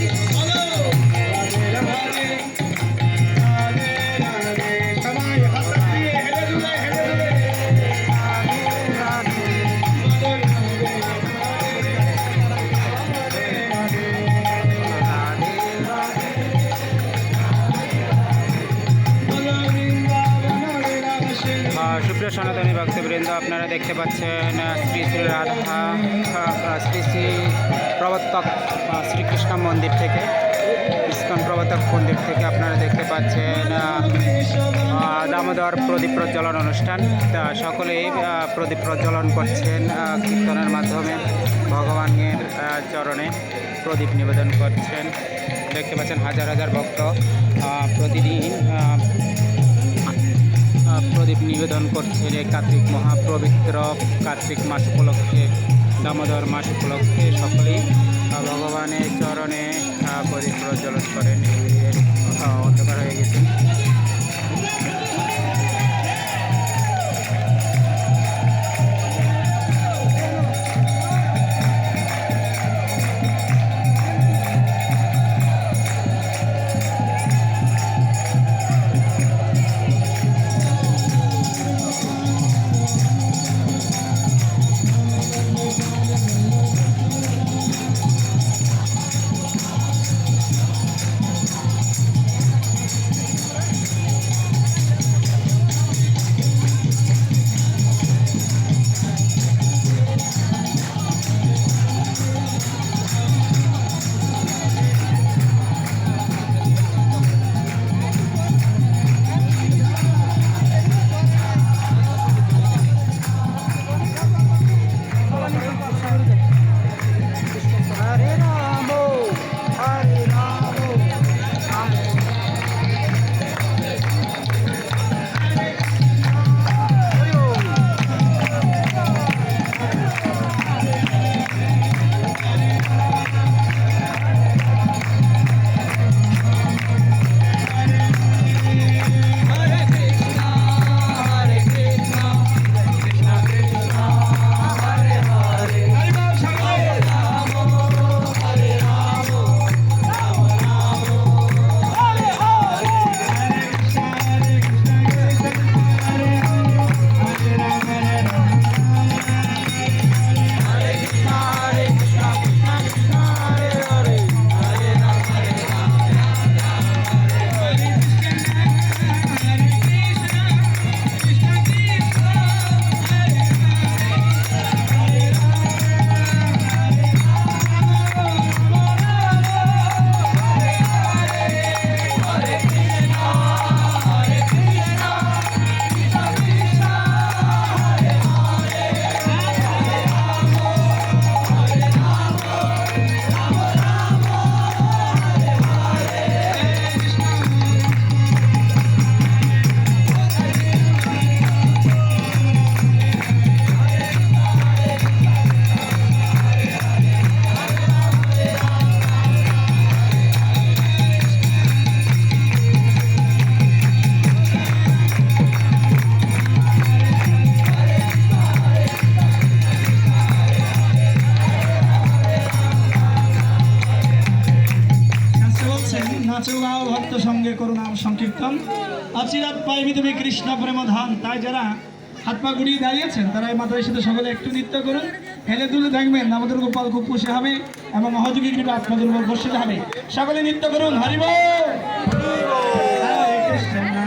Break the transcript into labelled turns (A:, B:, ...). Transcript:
A: ¡Vamos! সনাতনী ভক্তবৃন্দ, আপনারা দেখতে পাচ্ছেন শ্রী শ্রী রাধা শ্রী শ্রী প্রবর্তক শ্রীকৃষ্ণ মন্দির থেকে, ইস্কন প্রবর্তক মন্দির থেকে আপনারা দেখতে পাচ্ছেন দামোদর প্রদীপ প্রজ্বলন অনুষ্ঠান। তা সকলেই প্রদীপ প্রজ্বলন করছেন কীর্তনের মাধ্যমে, ভগবানের চরণে প্রদীপ নিবেদন করছেন। দেখতে পাচ্ছেন হাজার হাজার ভক্ত প্রতিদিন নিবেদন করছে এই কার্তিক মহাপবিত্র কার্তিক মাস উপলক্ষে, দামোদর মাস উপলক্ষে সকলেই। ভগবানের চরণে পরিপ্রজ্বলন করেন। অন্ধকার হয়ে গেছে।
B: নাচেও ভক্ত সঙ্গে করুণাম সংকীর্তন। অচিরাত পাইবি তুমি কৃষ্ণ প্রেম ধান তাই যারা হাত পা গুড়িয়ে দাঁড়িয়েছেন, তারা এই মাথায় সাথে সকলে একটু নৃত্য করুন। হেলে তুলে দেখবেন আমাদের গোপাল খুব খুশি হবে এবং মহাযোগী কিন্তু আপনাদের ঘোষিত হবে। সকলে নৃত্য করুন। হরিব কৃষ্ণ।